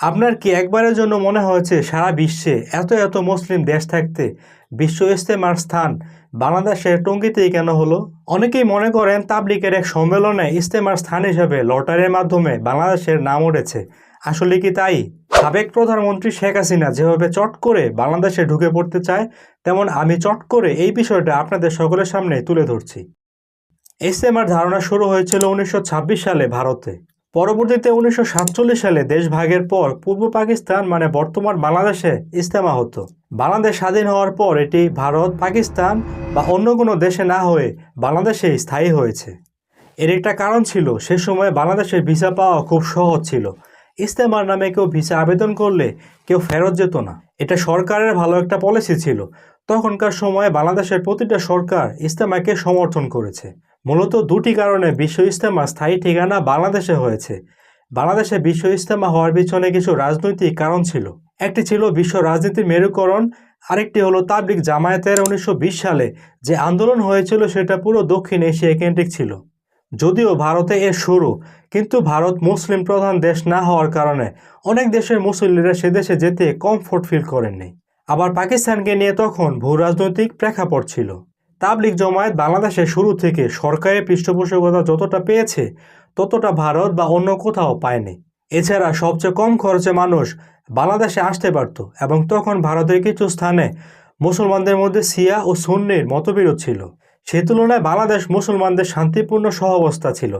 আপনার কি একবারের জন্য মনে হয়েছে সারা বিশ্বে এত এত মুসলিম দেশ থাকতে বিশ্ব ইস্তেমার স্থান বাংলাদেশের টঙ্গিতেই কেন হলো? অনেকেই মনে করেন তাবলিকের এক সম্মেলনে ইস্তেমার স্থান হিসেবে লটারির মাধ্যমে বাংলাদেশের নাম উঠেছে। আসলে কি তাই? সাবেক প্রধানমন্ত্রী শেখ হাসিনা যেভাবে চট করে বাংলাদেশে ঢুকে পড়তে চায়, তেমন আমি চট করে এই বিষয়টা আপনাদের সকলের সামনে তুলে ধরছি। ইস্তেমার ধারণা শুরু হয়েছিল উনিশশো ছাব্বিশ সালে ভারতে। পরবর্তীতে উনিশশো সাতচল্লিশ সালে দেশ ভাগের পর পূর্ব পাকিস্তান মানে বর্তমান বাংলাদেশে ইস্তেমা হতো। বাংলাদেশ স্বাধীন হওয়ার পর এটি ভারত, পাকিস্তান বা অন্য কোনো দেশে না হয়ে বাংলাদেশে স্থায়ী হয়েছে। এর একটা কারণ ছিল, সে সময় বাংলাদেশের ভিসা পাওয়া খুব সহজ ছিল। ইস্তেমার নামে কেউ ভিসা আবেদন করলে কেউ ফেরত যেত না। এটা সরকারের ভালো একটা পলিসি ছিল। তখনকার সময়ে বাংলাদেশের প্রতিটা সরকার ইস্তেমাকে সমর্থন করেছে। মূলত দুটি কারণে বিশ্ব ইস্তেমা স্থায়ী ঠিকানা বাংলাদেশে হয়েছে। বাংলাদেশে বিশ্ব ইস্তেমা হওয়ার পিছনে কিছু রাজনৈতিক কারণ ছিল। একটি ছিল বিশ্ব রাজনীতির মেরুকরণ, আরেকটি হলো তাবলিক জামায়াতের উনিশশো বিশ সালে যে আন্দোলন হয়েছিল সেটা পুরো দক্ষিণ এশিয়া কেন্দ্রিক ছিল। যদিও ভারতে এর শুরু, কিন্তু ভারত মুসলিম প্রধান দেশ না হওয়ার কারণে অনেক দেশের মুসল্লিরা সে দেশে যেতে কমফোর্ট ফিল করেননি। আবার পাকিস্তানকে নিয়ে তখন ভূ রাজনৈতিক প্রেক্ষাপট ছিল। তাবলিক জমায়েত বাংলাদেশে শুরু থেকে সরকারের পৃষ্ঠপোষকতা যতটা পেয়েছে, ততটা ভারত বা অন্য কোথাও পায়নি। এছাড়া সবচেয়ে কম খরচে মানুষ বাংলাদেশে আসতে পারত এবং তখন ভারতের কিছু স্থানে মুসলমানদের মধ্যে সিয়া ও সুন্নির মতবিরোধ ছিল। সে তুলনায় বাংলাদেশ মুসলমানদের শান্তিপূর্ণ সহাবস্থা ছিল,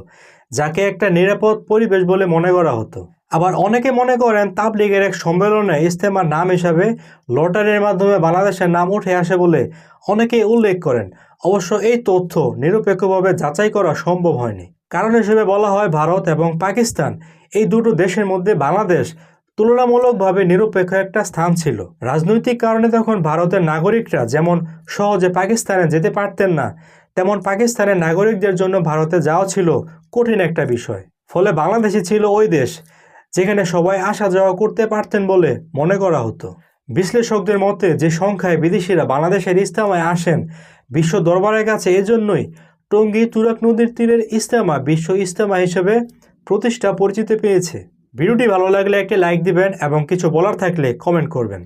যাকে একটা নিরাপদ পরিবেশ বলে মনে করা হতো। আবার অনেকে মনে করেন তাবলিগের এক সম্মেলনে ইস্তেমার নাম হিসাবে লটারির মাধ্যমে বাংলাদেশের নাম উঠে আসে বলে অনেকেই উল্লেখ করেন। অবশ্য এই তথ্য নিরপেক্ষভাবে যাচাই করা সম্ভব হয়নি। কারণ হিসেবে বলা হয় ভারত এবং পাকিস্তান, এই দুটো দেশের মধ্যে বাংলাদেশ তুলনামূলকভাবে নিরপেক্ষ একটা স্থান ছিল। রাজনৈতিক কারণে তখন ভারতের নাগরিকরা যেমন সহজে পাকিস্তানে যেতে পারতেন না, তেমন পাকিস্তানের নাগরিকদের জন্য ভারতে যাওয়া ছিল কঠিন একটা বিষয়। ফলে বাংলাদেশই ছিল ওই দেশ যেখানে সবাই আসা যাওয়া করতে পারতেন বলে মনে করা হতো। বিশ্লেষকদের মতে, যে সংখ্যায় বিদেশিরা বাংলাদেশের ইস্তেমায় আসেন বিশ্ব দরবারের কাছে এজন্যই টঙ্গী তুরাক নদীর তীরের ইস্তেমা বিশ্ব ইস্তেমা হিসেবে প্রতিষ্ঠা পরিচিতি পেয়েছে। ভিডিওটি ভালো লাগলে একটি লাইক দিবেন এবং কিছু বলার থাকলে কমেন্ট করবেন।